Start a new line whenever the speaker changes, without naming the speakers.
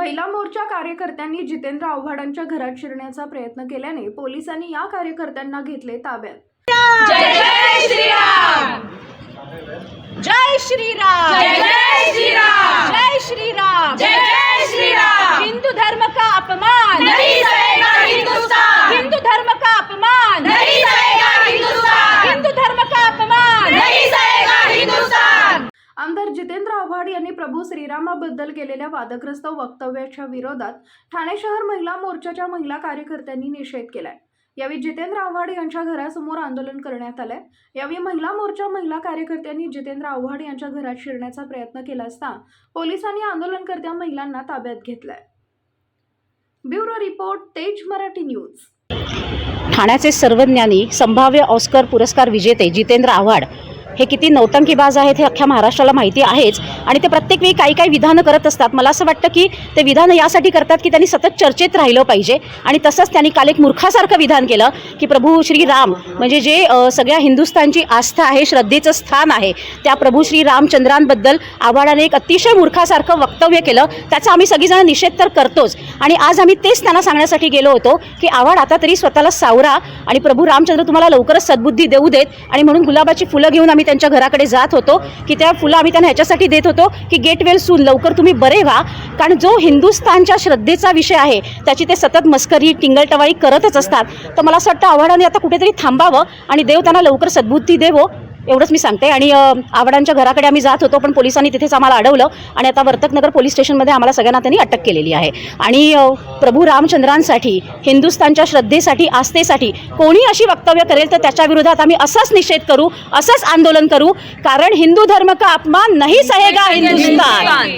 कार्यकर्त्यांनी जितेंद्र आव्हाडांच्या घरात शिरण्याचा प्रयत्न केल्याने पोलिसांनी या कार्यकर्त्यांना घेतले ताब्यात.
जय श्रीराम!
जय श्रीराम!
जय श्रीराम!
जय श्रीराम
जय जय श्रीराम
हिंदू धर्म का अपमान
नहीं सहेगा हिंदुस्तान
हिंदू धर्म का अपमान
नहीं सहेगा हिंदुस्तान
हिंदू धर्म का अपमान
नहीं सहेगा हिंदुस्तान
आमदार जितेंद्र आव्हाड यांनी प्रभू श्रीरामाबद्दल केलेल्या वादग्रस्त वक्तव्याच्या विरोधात ठाणे शहर महिला मोर्चाच्या महिला कार्यकर्त्यांनी निषेध केलाय. यावेळी जितेंद्र आव्हाड यांच्या घरासमोर आंदोलन करण्यात आलंय. यावेळी महिला मोर्चा महिला कार्यकर्त्यांनी जितेंद्र आव्हाड यांच्या घरात शिरण्याचा प्रयत्न केला असता पोलिसांनी आंदोलनकर्त्या महिलांना ताब्यात घेतलंय. ब्युरो रिपोर्ट तेज मराठी न्यूज.
ठाण्याचे सर्वज्ञानी संभाव्य ऑस्कर पुरस्कार विजेते जितेंद्र आव्हाड हे किती नौटंकीबाज आहेत हे अख्ख्या महाराष्ट्राला माहिती आहेच. आणि ते प्रत्येक वेळी काही काही विधानं करत असतात. मला असं वाटतं की ते विधानं यासाठी करतात की त्यांनी सतत चर्चेत राहिलं पाहिजे. आणि तसंच त्यांनी काल एक मूर्खासारखं विधान केलं की प्रभू श्री राम म्हणजे जे सगळ्या हिंदुस्थानची आस्था आहे श्रद्धेचं स्थान आहे त्या प्रभू श्री रामचंद्रांबद्दल आव्हाडाने एक अतिशय मूर्खासारखं वक्तव्य केलं. त्याचा आम्ही सगळीजण निषेध तर करतोच. आणि आज आम्ही तेच त्यांना सांगण्यासाठी गेलो होतो की आव्हाड आता तरी स्वतःला सावरा आणि प्रभू रामचंद्र तुम्हाला लवकरच सद्बुद्धी देऊ देत आणि म्हणून गुलाबाची फुलं घेऊन आम्ही त्यांच्या घराकडे जात होतो की त्या फुलं आम्ही त्यांना ह्याच्यासाठी देत होतो की गेट वेल सून लवकर तुम्ही बरे व्हा. कारण जो हिंदुस्थानच्या श्रद्धेचा विषय आहे त्याची ते सतत मस्करी टिंगलटवाळी करतच असतात. तर मला असं वाटतं आव्हानाने आता कुठेतरी थांबावं आणि देव त्यांना लवकर सद्बुद्धी देवो. एवढंच मी सांगते. आणि आवडांच्या घराकडे आम्ही जात होतो पण पोलिसांनी तिथेच आम्हाला अडवलं आणि आता वर्तकनगर पोलीस स्टेशनमध्ये आम्हाला सगळ्यांना त्यांनी अटक केलेली आहे. आणि प्रभू रामचंद्रांसाठी हिंदुस्थानच्या श्रद्धेसाठी आस्थेसाठी कोणी अशी वक्तव्य करेल तर त्याच्या विरोधात आम्ही असाच निषेध करू असंच आंदोलन करू कारण हिंदू धर्म का अपमान नाही सहेगा हिंदुस्तान?